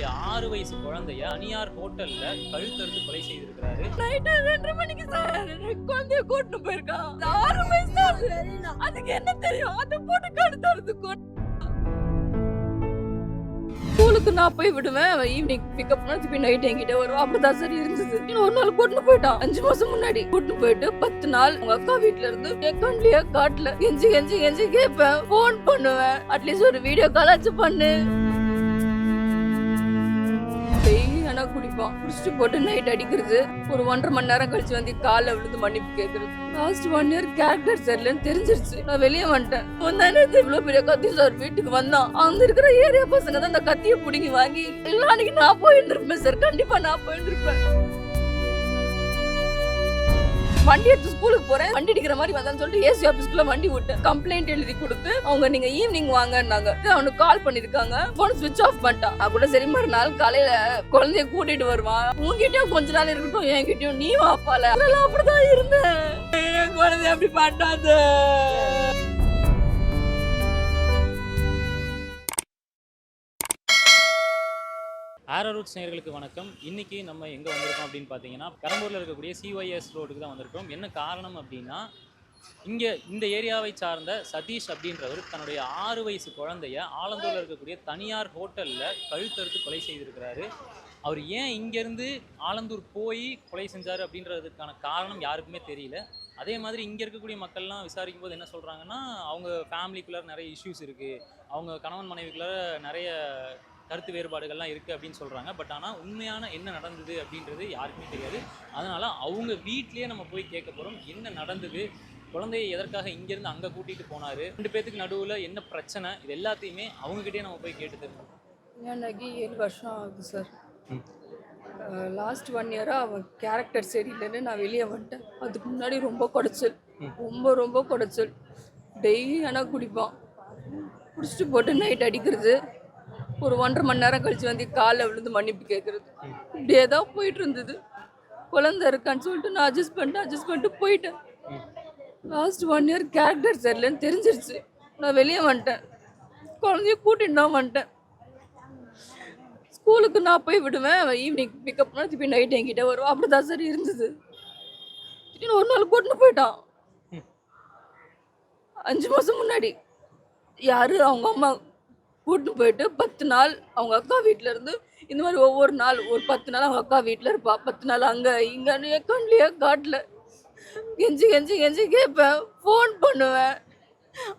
தன்னுடைய ஆறு வயசு குழந்தைய அனியார் ஹோட்டல்ல கழுத்தறுத்து கொலை செய்திருக்கிறாரு. நைட்டு ரெண்டு மணிக்கு சார். குழந்தைய கூட்டிட்டு போயிருக்கான். ஆறு வயசு தான் அதுக்கு என்ன தெரியும்? அதை போட்டு கழுத்தறுத்து ஸ்கூலுக்கு நான் போய் விடுவேன். ஈவினிங் பிக்கப் பண்ணி திருப்பி நைட் என்கிட்ட ஒரு அப்பதான் சரி இருந்தது இன்னும் ஒரு நாள் கூட்டு போயிட்டான். அஞ்சு மாசம் முன்னாடி கூட்டு போயிட்டு பத்து நாள் உங்க அக்கா வீட்ல இருந்து என் காட்டுல எஞ்சி எஞ்சி கெஞ்சி கெஞ்சி கேட்பேன். ஃபோன் பண்ணுவேன். அட்லீஸ்ட் ஒரு வீடியோ காலாச்சும் பண்ணு. தான் குடிப்பான் குடிச்சிட்டு போட்டு நைட் அடிக்கிறது. ஒரு ஒன்றரை மணி நேரம் கழிச்சு வந்து காலைல விழுந்து மன்னிப்பு கேட்கறது லாஸ்ட் ஒன் இயர் கேரக்டர் சரியில்லைன்னு தெரிஞ்சிருச்சு. நான் வெளியே வந்துட்டேன். வந்தானே இவ்வளோ பெரிய கத்தி சார் வீட்டுக்கு வந்தான். அங்க இருக்கிற ஏரியா பசங்க தான் அந்த கத்தியை பிடிங்கி வாங்கி இல்ல அன்னைக்கு நான் போயிட்டு இருப்பேன் சார் கண்டிப்பா நான் போயிட்டு இருப்பேன் வண்டி எடுத்து ஸ்கூலுக்கு போறேன். வண்டி அடிக்கிற மாதிரி வந்தான்னு சொல்லிட்டு ஏசி ஆபீஸ்க்குள்ள வண்டி விட்டு கம்ப்ளைண்ட் எழுதி கொடுத்து அவங்க நீங்க ஈவினிங் வாங்கன்னாங்க. அவனுக்கு கால் பண்ணிருக்காங்க. போன் ஸ்விட்ச் ஆஃப் பண்ணிட்டான். நான் கூட சரி மறுநாள் காலையில குழந்தைய கூட்டிட்டு வருவான். உங்ககிட்டயும் கொஞ்ச நாள் இருக்கட்டும் என்கிட்டயும் நீ வாப்பால அதெல்லாம் அப்படிதான் இருந்தேன். என் குழந்தை அப்படி பண்ணாத ஆரோ ரூட்ஸ் வணக்கம். இன்னைக்கு நம்ம எங்க வந்திருக்கோம் அப்படின்னு பார்த்தீங்கன்னா பெரம்பூரில் இருக்கக்கூடிய சிஒய்எஸ் ரோடுக்கு தான் வந்திருக்கோம். என்ன காரணம் அப்படின்னா இங்கே இந்த ஏரியாவை சார்ந்த சதீஷ் அப்படின்றவர் தன்னுடைய ஆறு வயசு குழந்தைய ஆலந்தூரில் இருக்கக்கூடிய தனியார் ஹோட்டலில் கழுத்தறுத்து கொலை செய்திருக்கிறாரு. அவர் ஏன் இங்கேருந்து ஆலந்தூர் போய் கொலை செஞ்சார் அப்படின்றதுக்கான காரணம் யாருக்குமே தெரியல. அதே மாதிரி இங்கே இருக்கக்கூடிய மக்கள்லாம் விசாரிக்கும் போது என்ன சொல்கிறாங்கன்னா அவங்க ஃபேமிலிக்குள்ளே நிறைய இஷ்யூஸ் இருக்குது அவங்க கணவன் மனைவிக்குள்ளே நிறைய கருத்து வேறுபாடுகள்லாம் இருக்குது அப்படின்னு சொல்கிறாங்க பட் ஆனால் உண்மையான என்ன நடந்தது அப்படின்றது யாருக்குமே தெரியாது. அதனால் அவங்க வீட்லேயே நம்ம போய் கேட்க போகிறோம் என்ன நடந்தது? குழந்தையை எதற்காக இங்கேருந்து அங்கே கூட்டிகிட்டு போனார்? ரெண்டு பேத்துக்கு நடுவில் என்ன பிரச்சனை? இது எல்லாத்தையுமே அவங்ககிட்டயே நம்ம போய் கேட்டு தெரிஞ்சுக்கணும். எனக்கு ஏழு வருஷம் ஆகுது சார். லாஸ்ட் ஒன் இயராக அவன் கேரக்டர் சரியில்லைன்னு நான் வெளியே வந்துட்டேன். அதுக்கு முன்னாடி ரொம்ப குடைச்சல். ரொம்ப ரொம்ப குடைச்சல். டெய்லி ஆனால் குடிப்பான். குடிச்சிட்டு போட்டு நைட் அடிக்கிறது. ஒரு ஒன்றரை மணி நேரம் கழிச்சு வந்து காலைல விழுந்து மன்னிப்பு கேட்குறது இப்படியே தான் போயிட்டு இருந்தது. குழந்தை இருக்கான்னு சொல்லிட்டு நான் அட்ஜஸ்ட் பண்ணிட்டு அட்ஜஸ்ட் பண்ணிட்டு போயிட்டேன். லாஸ்ட் ஒன் இயர் கேரக்டர் சரியில்லைன்னு தெரிஞ்சிருச்சு. நான் வெளியே வந்துட்டேன். குழந்தைய கூட்டிட்டு தான் வந்துட்டேன். ஸ்கூலுக்கு நான் போய் விடுவேன். ஈவினிங் பிக்கப் பண்ணா திருப்பி நைட் என்கிட்ட வருவா. அப்படிதான் சார் இருந்தது. திடீர்னு ஒரு நாள் கூட்டின்னு போயிட்டான். அஞ்சு மாதம் முன்னாடி. யாரு? அவங்க அம்மா. கூட்டின்னு போயிட்டு பத்து நாள் அவங்க அக்கா வீட்டிலேருந்து இந்த மாதிரி ஒவ்வொரு நாள் ஒரு பத்து நாள் அவங்க அக்கா வீட்டில் இருப்பா. பத்து நாள் அங்கே இங்கேன்னு கண்ணிலேயே காட்டல. கெஞ்சி கெஞ்சி கெஞ்சி கேட்பேன் ஃபோன் பண்ணுவேன்.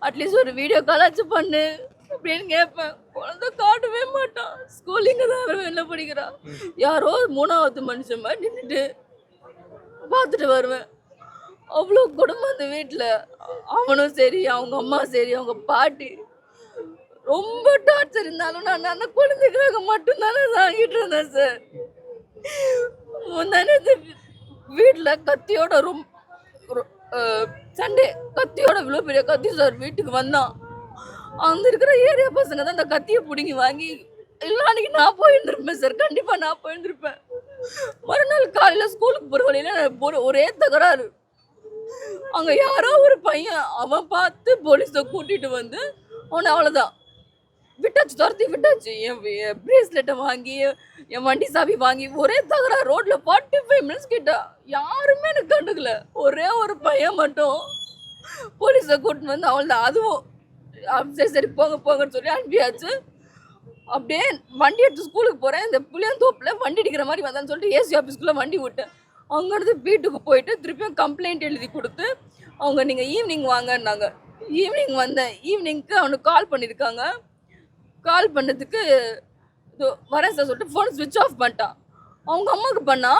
அட்லீஸ்ட் ஒரு வீடியோ காலாச்சும் பண்ணு அப்படின்னு கேட்பேன் குழந்தை காட்டவே மாட்டான் ஸ்கூலிங்க தான் அவன் வெளில படிக்கிறான் யாரோ மூணாவது மனுஷன் மாதிரி நின்றுட்டு பார்த்துட்டு வருவேன். அவ்வளோ குடும்பம் அந்த வீட்டில் அவனும் சரி அவங்க அம்மா சரி அவங்க பாட்டி. ரொம்ப டார்ச்சர் இருந்தாலும் நான் அந்த குழந்தைக்காக மட்டும்தானே தாங்கிட்டு இருந்தேன் சார் முந்தானே வீட்டில் கத்தியோட ரொம்ப சண்டே கத்தியோட இவ்வளோ பெரிய கத்தி சார் வீட்டுக்கு வந்தான். அங்கே இருக்கிற ஏரியா பசங்க தான் அந்த கத்தியை பிடுங்கி வாங்கி இல்லை அன்னைக்கு நான் போயிருந்துருப்பேன் சார் கண்டிப்பாக நான் போயிருந்துருப்பேன் மறுநாள் காலையில் ஸ்கூலுக்கு போகிற வழியில ஒரே தகராறு. அங்கே யாரோ ஒரு பையன் அவன் பார்த்து போலீஸை கூட்டிகிட்டு வந்து அவனை அவ்வளோதான் விட்டாச்சு துரத்தி விட்டாச்சு. என் பிரேஸ்லெட்டை வாங்கி என் வண்டி சாவி வாங்கி ஒரே தகரா ரோட்ல ஃபார்ட்டி ஃபைவ் மினிட்ஸ் கிட்ட யாருமே எனக்கு கண்டுக்கல. ஒரே ஒரு பையன் மட்டும் போலீஸை கூட்டின்னு வந்து அவள்தான். அதுவும் சரி சரி போங்க போங்கன்னு சொல்லி அனுப்பியாச்சு. அப்படியே வண்டி எடுத்து ஸ்கூலுக்கு போகிறேன் இந்த புளியந்தோப்பில் வண்டி அடிக்கிற மாதிரி வந்தான்னு சொல்லிட்டு ஏசி ஆஃபீஸ்க்குள்ளே வண்டி விட்டேன். அங்கேருந்து வீட்டுக்கு போயிட்டு திருப்பியும் கம்ப்ளைண்ட் எழுதி கொடுத்து அவங்க நீங்கள் ஈவினிங் வாங்கன்னாங்க. ஈவினிங் வந்தேன். ஈவினிங்க்கு அவனுக்கு கால் பண்ணியிருக்காங்க. கால் பண்ணதுக்கு இதோ வரேன் சார் சொல்லிட்டு ஃபோன் ஸ்விட்ச் ஆஃப் பண்ணிட்டான் அவங்க அம்மாவுக்கு பண்ணா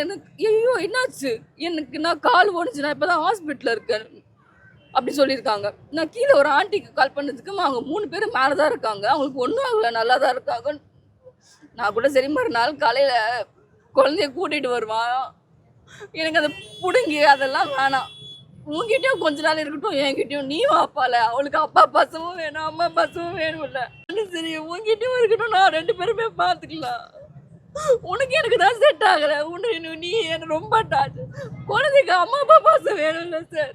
எனக்கு ஐயோ என்னாச்சு? எனக்கு நான் கால் ஓடிச்சு நான் இப்போ தான் ஹாஸ்பிட்டலில் இருக்கேன். அப்படி சொல்லியிருக்காங்க. நான் கீழே ஒரு ஆண்டிக்கு கால் பண்ணதுக்கு அவங்க மூணு பேர் மேலே தான் இருக்காங்க. அவங்களுக்கு ஒன்றும் ஆகலை நல்லா தான் இருக்காங்க. நான் கூட சரி மறுநாள் காலையில் குழந்தைய கூட்டிகிட்டு வருவான். எனக்கு அதை பிடுங்கி அதெல்லாம் வேணாம். உங்ககிட்டயும் கொஞ்ச நாள் இருக்கட்டும் என்கிட்டயும். நீ அப்பால. அவளுக்கு அப்பா பசமும் வேணும் அம்மா பசமும் வேணும்ல. சரி உங்ககிட்டயும் இருக்கட்டும் நான் ரெண்டு பேருமே பார்த்துக்கலாம் உனக்கு எனக்கு தான் செட் ஆகல. உனக்கு நீ எனக்கு ரொம்ப டாச்சு குழந்தைக்கு அம்மா அப்பா பாசம் வேணும்ல சார்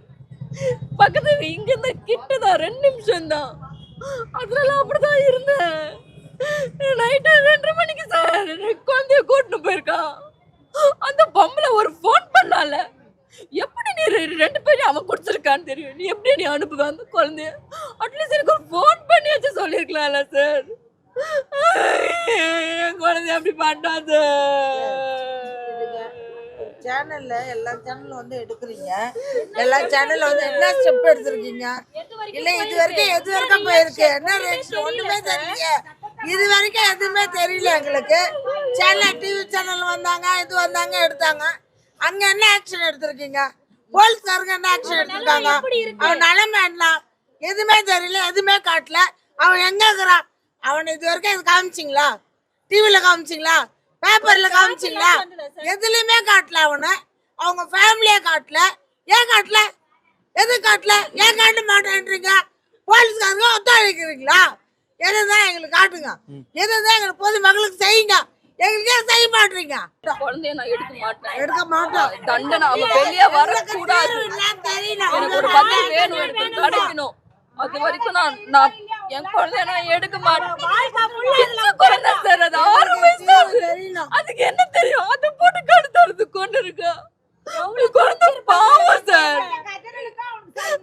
பக்கத்துல இங்க இருந்து கிட்ட தான் ரெண்டு நிமிஷம் தான் அதனால அப்படிதான் இருந்தேன். நைட்டு ரெண்டரை மணிக்கு சார் குழந்தைய கூட்டிட்டு போயிருக்கான். அந்த பொம்பளை ஒரு ஃபோன் பண்ணால. எப்படி நீ ரெண்டு பேரும் அவன் கொடுத்துருக்கான்னு தெரியும். நீ எப்படி நீ அனுப்புவ அந்த குழந்தைய? அட்லீஸ்ட் எனக்கு ஒரு ஃபோன் பண்ணி வச்சு சொல்லியிருக்கலாம்ல சார் என் குழந்தை அப்படி பண்ணாத சேனல்ல எல்லா சேனல்ல வந்து எடுக்கிறீங்க. எல்லா சேனல்ல வந்து என்ன ஸ்டெப் எடுத்திருக்கீங்க? இல்ல இது வரைக்கும் எது வரைக்கும் போயிருக்கு. என்ன ரேட் ஒண்ணுமே தெரியல இது வரைக்கும் எதுவுமே தெரியல எங்களுக்கு. சேனல் டிவி சேனல் வந்தாங்க இது வந்தாங்க எடுத்தாங்க. அங்க என்ன ஆக்ஷன் எடுத்திருக்கீங்க? போலீஸ்காரங்க என்ன ஆக்ஷன் எடுத்திருக்காங்க? அவன் நிலைமை என்ன? எதுவுமே தெரியல எதுவுமே காட்டல. அவன் எங்க இருக்கிறான்? அவன் இது வரைக்கும் இது காமிச்சிங்களா? டிவில காமிச்சிங்களா? பேப்பர்ல காமிச்சிங்களா? எதுலயுமே காட்டல அவனை. அவங்க ஃபேமிலியே காட்டல. ஏன் காட்டல? எது காட்டல? ஏன் காட்ட மாட்டேன்றீங்க? போலீஸ்காரங்க ஒத்துழைக்கிறீங்களா? எதுதான் எங்களுக்கு காட்டுங்க. எதுதான் எங்களுக்கு பொது மக்களுக்கு செய்யுங்க. எங்களுக்கு செய்ய மாட்டீங்க. குழந்தைய நான் எடுக்க மாட்டேன். எடுக்க மாட்டோம். தண்டனை அவ வெளியே வரக்கூடாது. தெரியல. எனக்கு ஒரு பதில் வேணும் எனக்கு கிடைக்கணும் அது வரைக்கும் நான் நான் என் குழந்தைய நான் எடுக்க மாட்டேன். குழந்தை சார் அது ஆறு வயசு ஆகுது. தெரியணும் அதுக்கு என்ன தெரியும் அது போட்டு கடுத்தறுத்து கொண்டு இருக்கா அவளுக்கு குழந்தை பாவம் சார்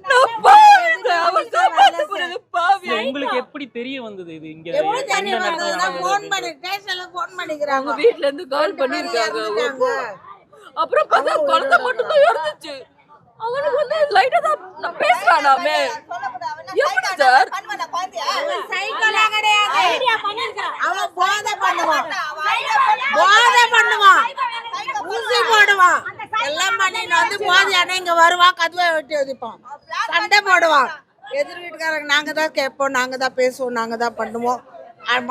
நான் பாவம் சார் அவன் சாப்பாட்டு போறது பாவி இல்ல, உங்களுக்கு எப்படி தெரிய வந்தது இது இங்க எப்படி எந்த தெரிய நேரத்துல வந்ததுன்னா நடந்தது ஃபோன் அப்படின்னு? பண்ணி ஸ்டேஷன்ல ஃபோன் அவங்க வீட்ல இருந்து கால் பண்ணிருக்காங்க. அப்புறம் பார்த்தா குழந்தை மட்டும் தான் இறந்துச்சு. அவனுக்கு வந்து லைட்டா தான் நான் பேசுறானாமே. எப்படி சார்? சைக்கோலா கிடையாது. அவன் போதை பண்ணுவான். போதை பண்ணுவான். ஊசி போடுவான். எல்லாம் பண்ணிட்டு வந்து போதையான இங்க வருவான் கதுவை வெட்டி ஒதிப்பான் சண்டை போடுவான். எதிர் வீட்டுக்காரங்க நாங்க தான் கேட்போம் நாங்க தான் பேசுவோம் நாங்க தான் பண்ணுவோம்.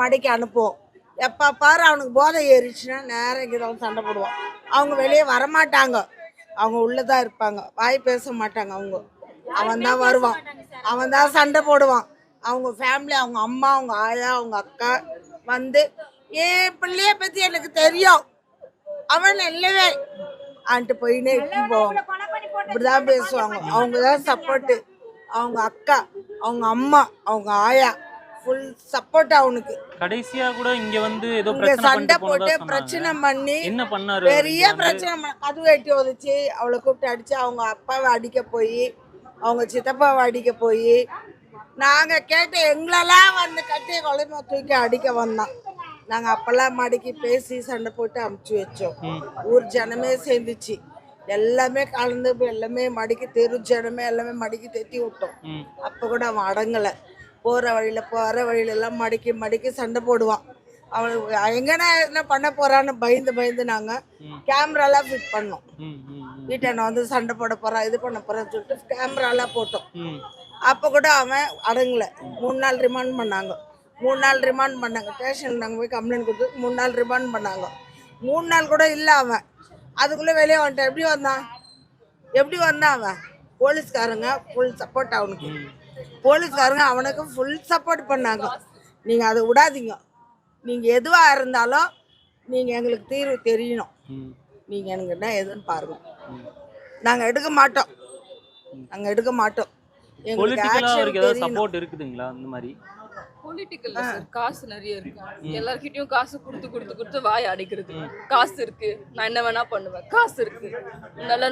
மடிக்கு அனுப்புவோம். எப்போ பாரு அவனுக்கு போதை ஏறிச்சுன்னா நேரம் இங்கே தான் சண்டை போடுவான். அவங்க வெளியே வரமாட்டாங்க. அவங்க உள்ளதான் இருப்பாங்க. வாய் பேச மாட்டாங்க அவங்க. அவன் தான் வருவான். அவன் தான் சண்டை போடுவான். அவங்க ஃபேமிலி அவங்க அம்மா அவங்க ஆயா அவங்க அக்கா வந்து என் பிள்ளைய பற்றி எனக்கு தெரியும். அவன் இல்லவே. ஆன்ட்டு போயினே இப்படி போவாங்க. இப்படிதான் பேசுவாங்க. அவங்க தான் சப்போர்ட்டு அவங்க அக்கா அவங்க அம்மா அவங்க ஆயா ஃபுல் சப்போர்ட் அவனுக்கு கடைசியா கூட இங்க வந்து ஏதோ சண்டை போட்டு பிரச்சனை பண்ணி என்ன பண்ணாரு? பெரிய? பிரச்சனை கதவு வெட்டி உதச்சி அவளை கூப்பிட்டு அடிச்சு அவங்க அப்பாவை அடிக்க போய் அவங்க சித்தப்பாவை அடிக்க போய் நாங்க கேட்டு எங்களெல்லாம் வந்து கட்டி குழம்பு தூக்கி அடிக்க வந்தோம். நாங்க அப்பெல்லாம் மடக்கி பேசி சண்டை போட்டு அமுச்சு வச்சோம். ஊர் ஜனமே சேர்ந்துச்சு. எல்லாமே கலந்து எல்லாமே மடிக்கி தெரு ஜனமே எல்லாமே மடிக்கி தெத்தி விட்டோம். அப்போ கூட அவன் அடங்கலை. போகிற வழியில் போகிற வழியில எல்லாம் மடக்கி மடக்கி சண்டை போடுவான். அவன் எங்கன்னா என்ன பண்ண போறான்னு பயந்து பயந்து நாங்கள். கேமராலாம் ஃபிட் பண்ணோம். ம். வீட்டாண்ட வந்து சண்டை போட போகிறான் இது பண்ண போகிறான்னு சொல்லிட்டு கேமராலாம் போட்டோம். அப்போ கூட அவன் அடங்கலை. மூணு நாள் ரிமாண்ட் பண்ணாங்க. மூணு நாள் ரிமாண்ட் பண்ணாங்க. ஸ்டேஷனில் நாங்கள் போய் கம்ப்ளைண்ட் கொடுத்து மூணு நாள் ரிமாண்ட் பண்ணாங்க. மூணு நாள் கூட இல்லை அவன். அதுக்குள்ளே வெளியே வந்துட்டான். எப்படி வந்தான்? எப்படி வந்தான் அவன்? போலீஸ்காரங்க ஃபுல் சப்போர்ட் அவனுக்கு. போலீஸ்காரங்க அவனுக்கு ஃபுல் சப்போர்ட் பண்ணாங்க. நீங்கள் அதை விடாதீங்க. நீங்கள் எதுவாக இருந்தாலும் நீங்கள் எங்களுக்கு தீர்வு தெரியணும். ம். நீங்கள் எனக்கு என்ன எதுன்னு பாருங்க. நாங்கள் எடுக்க மாட்டோம். நாங்கள் எடுக்க மாட்டோம். சப்போர்ட் இருக்குதுங்களா அந்த மாதிரி? பொலிட்டிக்கல்ல காசு நிறைய இருக்கு. எல்லார்கிட்டயும் காசு கொடுத்து கொடுத்து கொடுத்து வாய் அடைக்கிறது. காசு இருக்கு. நான் என்ன வேணா பண்ணுவேன். காசு இருக்கு. நல்ல